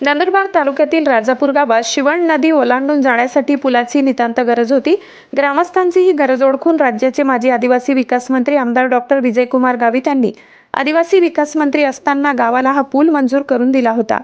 नंदुरबार तालुक्यातील राजापूर गावात शिवण नदी ओलांडून जाण्यासाठी पुलाची नितांत गरज होती. ग्रामस्थांची ही गरज ओळखून राज्याचे माजी आदिवासी विकास मंत्री आमदार डॉक्टर विजयकुमार गावित यांनी आदिवासी विकास मंत्री असताना गावाला हा पूल मंजूर करून दिला होता.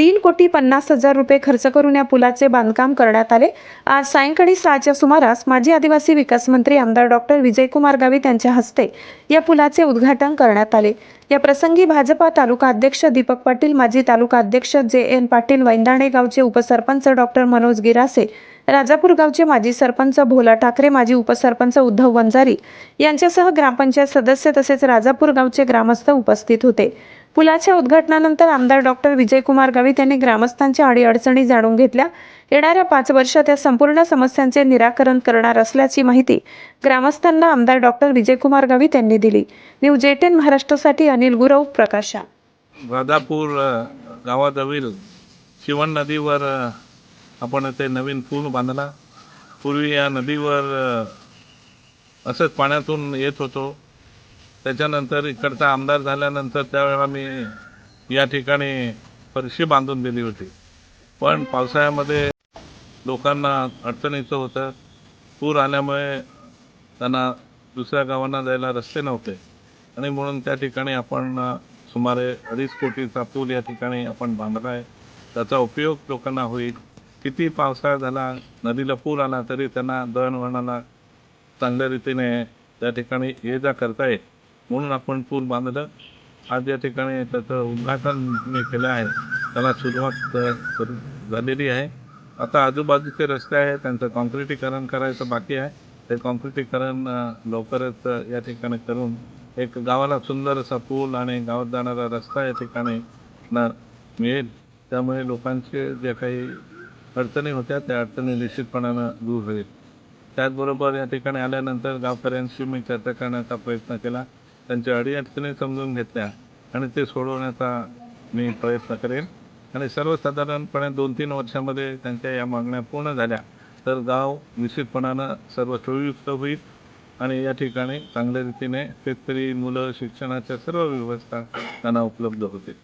तीन कोटी पन्नास हजार रुपये खर्च करून या पुलाचे बांधकाम करण्यात आले. आज सायंकाळी सहाच्या सुमारास माजी आदिवासी विकास मंत्री आमदार डॉक्टर विजयकुमार गावित यांच्या हस्ते या पुलाचे उद्घाटन करण्यात आले. या प्रसंगी भाजपा तालुका अध्यक्ष दीपक पाटील माजी तालुका अध्यक्ष जे एन पाटील वैंदाणे गावचे उपसरपंच डॉक्टर मनोज गिरासे राजापूर गावचे माजी सरपंच भोला ठाकरे माजी उपसरपंच उद्धव वंजारी यांच्यासह ग्रामपंचायत सदस्य तसेच राजापूर गावचे ग्रामस्थ उपस्थित होते. पुलाच्या उद्घाटनानंतर आमदार डॉक्टर विजयकुमार गावित यांनी ग्रामस्थांच्या अडीअडचणी जाणून घेतल्या. येणाऱ्या पाच वर्षात या संपूर्ण समस्यांचे निराकरण करणार असल्याची माहिती ग्रामस्थांना आमदार डॉक्टर विजयकुमार गावित यांनी दिली. न्यूज एटेन महाराष्ट्रासाठी अनिल गुरव प्रकाशा. राजापूर गावाजवळील शिवण नदीवर आपण ते नवीन पूल बांधला. पूर्वी या नदीवर असंच पाण्यातून येत होतो. त्याच्यानंतर इकडचा आमदार झाल्यानंतर त्यावेळेला मी या ठिकाणी फरशी बांधून दिली होती. पण पावसाळ्यामध्ये लोकांना अडचणीचं होतं. पूर आल्यामुळे त्यांना दुसऱ्या गावांना जायला रस्ते नव्हते. आणि म्हणून त्या ठिकाणी आपण सुमारे अडीच कोटीचा पूल या ठिकाणी आपण बांधला आहे त्याचा उपयोग लोकांना होईल. किती पावसाळा झाला नदीला पूर आला तरी त्यांना दळणवळणाला चांगल्या रीतीने त्या ठिकाणी ये जा करता येईल. म्हणून आपण पूल बांधलं. आज या ठिकाणी त्याचं उद्घाटन मी केलं आहे. त्याला सुरुवात करू झालेली आहे. आता आजूबाजूचे रस्ते आहेत त्यांचं कॉन्क्रिटीकरण करायचं बाकी आहे. ते कॉन्क्रिटीकरण लवकरच या ठिकाणी करून एक गावाला सुंदर असा पूल आणि गावात जाणारा रस्ता या ठिकाणी ना मिळेल. त्यामुळे लोकांचे ज्या काही अडचणी होत्या त्या अडचणी निश्चितपणानं दूर होईल. त्याचबरोबर या ठिकाणी आल्यानंतर गावकऱ्यांशी मी चर्चा करण्याचा प्रयत्न केला. त्यांच्या अडीअडचणी समजून घेतल्या आणि ते सोडवण्याचा मी प्रयत्न करेन. आणि सर्वसाधारणपणे दोन तीन वर्षामध्ये त्यांच्या या मागण्या पूर्ण झाल्या तर गाव निश्चितपणानं सर्व सोयीयुक्त होईल आणि या ठिकाणी चांगल्या रीतीने शेतकरी मुलं शिक्षणाच्या सर्व व्यवस्था त्यांना उपलब्ध होतील.